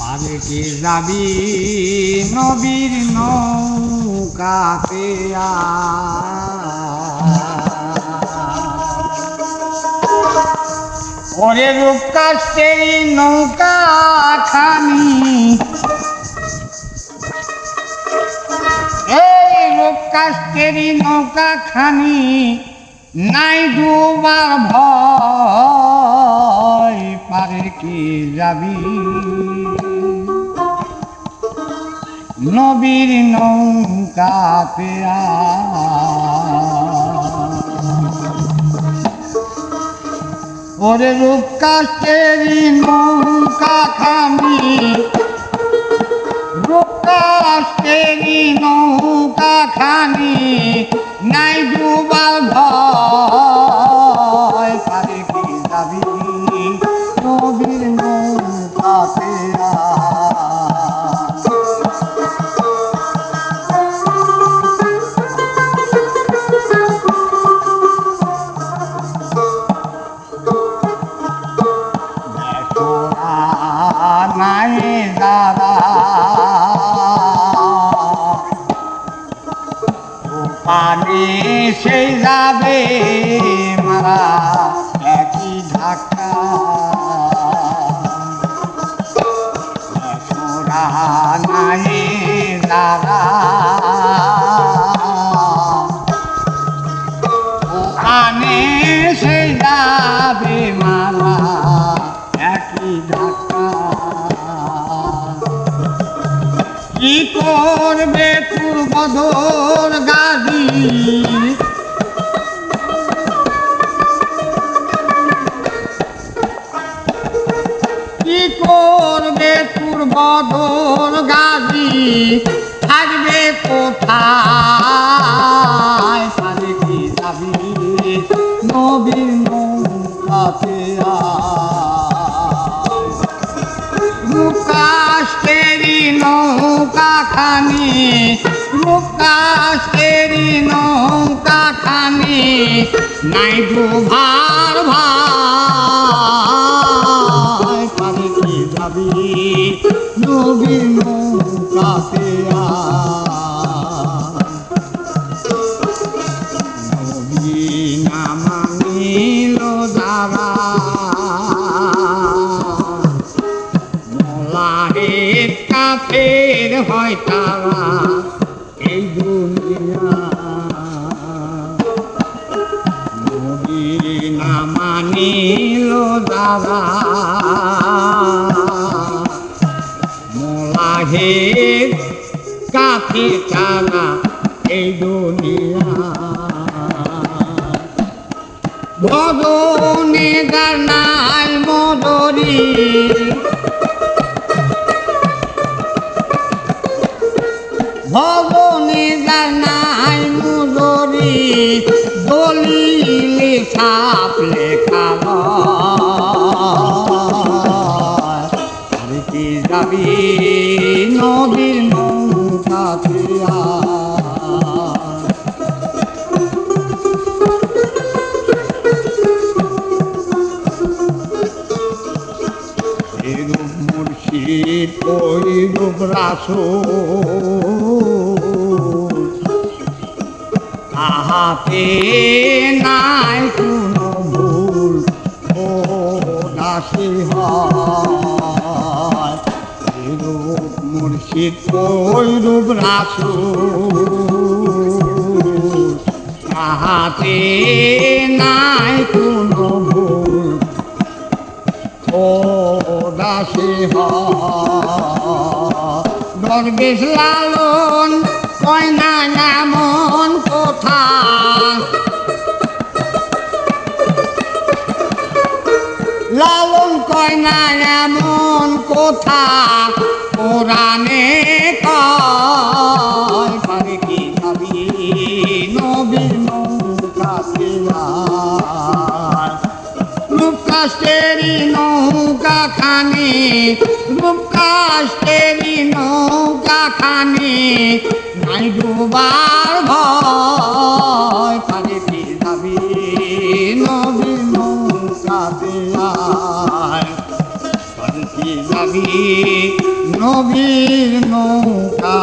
পারে কি যাবি নবীর নৌকাতে ওরে রূপ কাষ্টেরি নৌকা খানি এই রূপ নৌকা খানি নাই ডুবার ভয় পারে কি যাবি? নবীর নৌকাতে ওরে রূপ কাষ্টেরি নৌকা সেই যাবে মারা একই ধাক্কা। নাই দাদা। কানে সেই যাবে মালা একই ধাক্কা। কি করবে তোর গাদি কি করবে তোর বদর গাদি থাকবে কোথায়? পারে কি যাবি নবীর নৌকাতে নৌকা খানি মুকাশেরি নৌকা খানি নাই কি যাবি নবী না মানিল যারা। মোলাহের কাফের হয় তারা। যারা মোলাহের কাফের তারা এই দুনিয়া। ভগনে গানাই মদরি। ভগনে গানাই মদরি। দলিলে সাপ যাবি নদীর নৌকাতে আ এরূপ মুর্শিদ ওই রূপ তাহাতে নাই কোনো ভুল ও দাসী হয়। মুর্শিদ ওই রূপ তাহাতে নাই কোনো ভুল দাসী দরবেশ লালন কয়না নামন কোথা লালন কয়না এমন কোথা। কোরআনে কয় পারে কি যাবি নবীর নৌকা খানি নাই ডুবার ভয় পালকি যাবি নবীর নৌকা